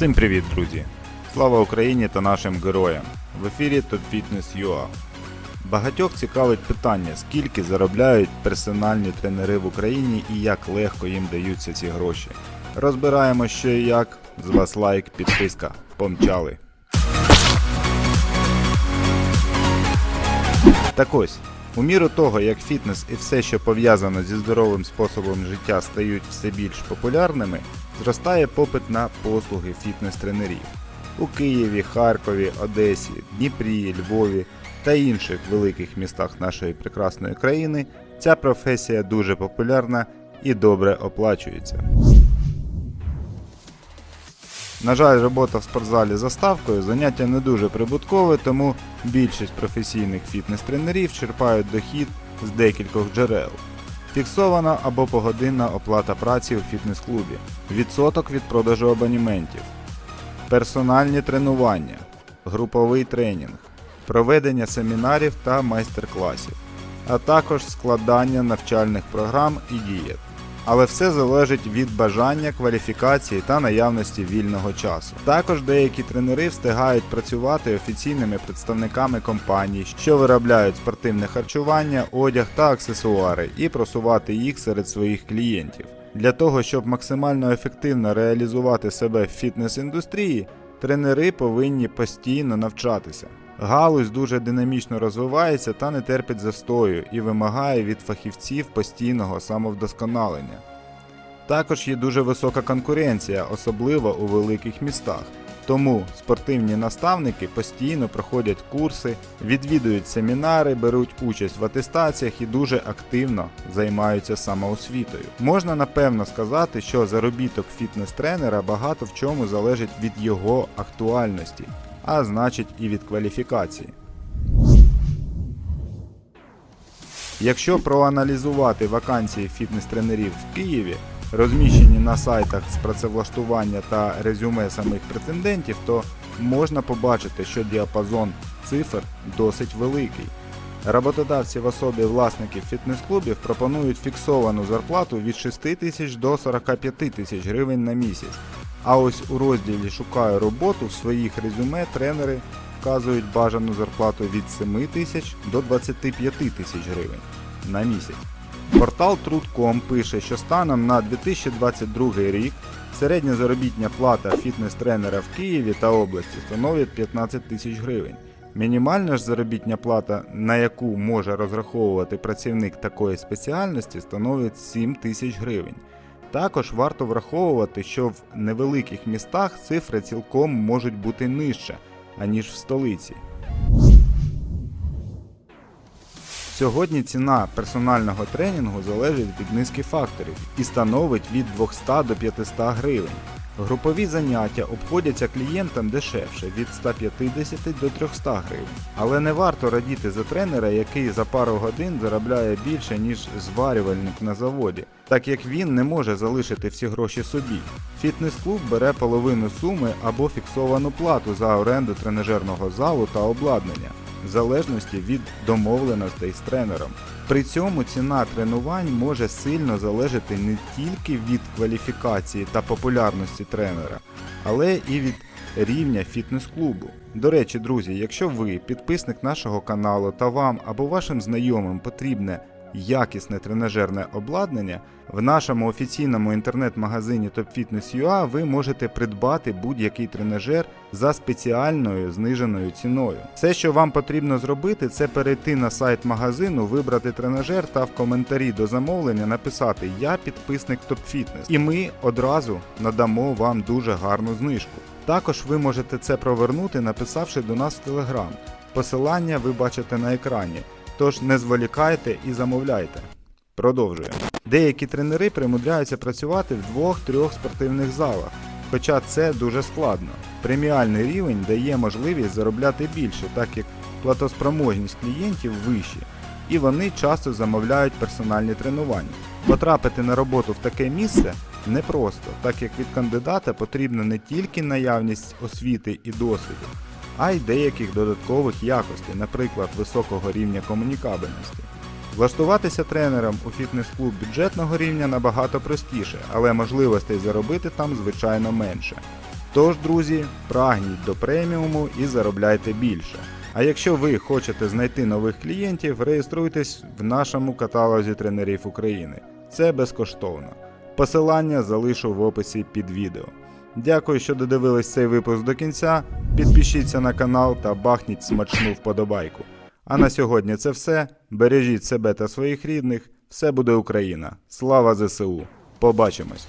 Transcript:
Всім привіт, друзі! Слава Україні та нашим героям! В ефірі Top Fitness UA. Багатьох цікавить питання, скільки заробляють персональні тренери в Україні і як легко їм даються ці гроші. Розбираємо що і як. З вас лайк, підписка. Помчали. Так ось, у міру того, як фітнес і все, що пов'язано зі здоровим способом життя стають все більш популярними, зростає попит на послуги фітнес-тренерів. У Києві, Харкові, Одесі, Дніпрі, Львові та інших великих містах нашої прекрасної країни ця професія дуже популярна і добре оплачується. На жаль, робота в спортзалі за ставкою заняття не дуже прибуткове, тому більшість професійних фітнес-тренерів черпають дохід з декількох джерел. Фіксована або погодинна оплата праці у фітнес-клубі, відсоток від продажу абоніментів, персональні тренування, груповий тренінг, проведення семінарів та майстер-класів, а також складання навчальних програм і дієт. Але все залежить від бажання, кваліфікації та наявності вільного часу. Також деякі тренери встигають працювати офіційними представниками компаній, що виробляють спортивне харчування, одяг та аксесуари, і просувати їх серед своїх клієнтів. Для того, щоб максимально ефективно реалізувати себе в фітнес-індустрії, тренери повинні постійно навчатися. Галузь дуже динамічно розвивається та не терпить застою і вимагає від фахівців постійного самовдосконалення. Також є дуже висока конкуренція, особливо у великих містах. Тому спортивні наставники постійно проходять курси, відвідують семінари, беруть участь в атестаціях і дуже активно займаються самоосвітою. Можна напевно сказати, що заробіток фітнес-тренера багато в чому залежить від його актуальності, а значить і від кваліфікації. Якщо проаналізувати вакансії фітнес-тренерів в Києві, розміщені на сайтах з працевлаштування та резюме самих претендентів, то можна побачити, що діапазон цифр досить великий. Роботодавці в особі власників фітнес-клубів пропонують фіксовану зарплату від 6 тисяч до 45 тисяч гривень на місяць. А ось у розділі Шукаю роботу в своїх резюме тренери вказують бажану зарплату від 7 тисяч до 25 тисяч гривень на місяць. Портал Trud.com пише, що станом на 2022 рік середня заробітня плата фітнес-тренера в Києві та області становить 15 тисяч гривень. Мінімальна ж заробітня плата, на яку може розраховувати працівник такої спеціальності, становить 7 тисяч гривень. Також варто враховувати, що в невеликих містах цифри цілком можуть бути нижче, аніж в столиці. Сьогодні ціна персонального тренінгу залежить від низки факторів і становить від 200 до 500 гривень. Групові заняття обходяться клієнтам дешевше від 150 до 300 гривень. Але не варто радіти за тренера, який за пару годин заробляє більше, ніж зварювальник на заводі, так як він не може залишити всі гроші собі. Фітнес-клуб бере половину суми або фіксовану плату за оренду тренажерного залу та обладнання в залежності від домовленостей з тренером. При цьому ціна тренувань може сильно залежати не тільки від кваліфікації та популярності тренера, але і від рівня фітнес-клубу. До речі, друзі, якщо ви підписник нашого каналу та вам або вашим знайомим потрібне якісне тренажерне обладнання, в нашому офіційному інтернет-магазині TopFitness.ua ви можете придбати будь-який тренажер за спеціальною зниженою ціною. Все, що вам потрібно зробити, це перейти на сайт магазину, вибрати тренажер та в коментарі до замовлення написати Я підписник TopFitness і ми одразу надамо вам дуже гарну знижку. Також ви можете це провернути, написавши до нас в Telegram. Посилання ви бачите на екрані. Тож не зволікайте і замовляйте. Продовжуємо. Деякі тренери примудряються працювати в двох-трьох спортивних залах, хоча це дуже складно. Преміальний рівень дає можливість заробляти більше, так як платоспроможність клієнтів вищі, і вони часто замовляють персональні тренування. Потрапити на роботу в таке місце непросто, так як від кандидата потрібна не тільки наявність освіти і досвіду, а й деяких додаткових якостей, наприклад, високого рівня комунікабельності. Влаштуватися тренером у фітнес-клуб бюджетного рівня набагато простіше, але можливостей заробити там звичайно менше. Тож, друзі, прагніть до преміуму і заробляйте більше. А якщо ви хочете знайти нових клієнтів, реєструйтесь в нашому каталозі тренерів України. Це безкоштовно. Посилання залишу в описі під відео. Дякую, що додивились цей випуск до кінця. Підпишіться на канал та бахніть смачну вподобайку. А на сьогодні це все. Бережіть себе та своїх рідних. Все буде Україна. Слава ЗСУ! Побачимось!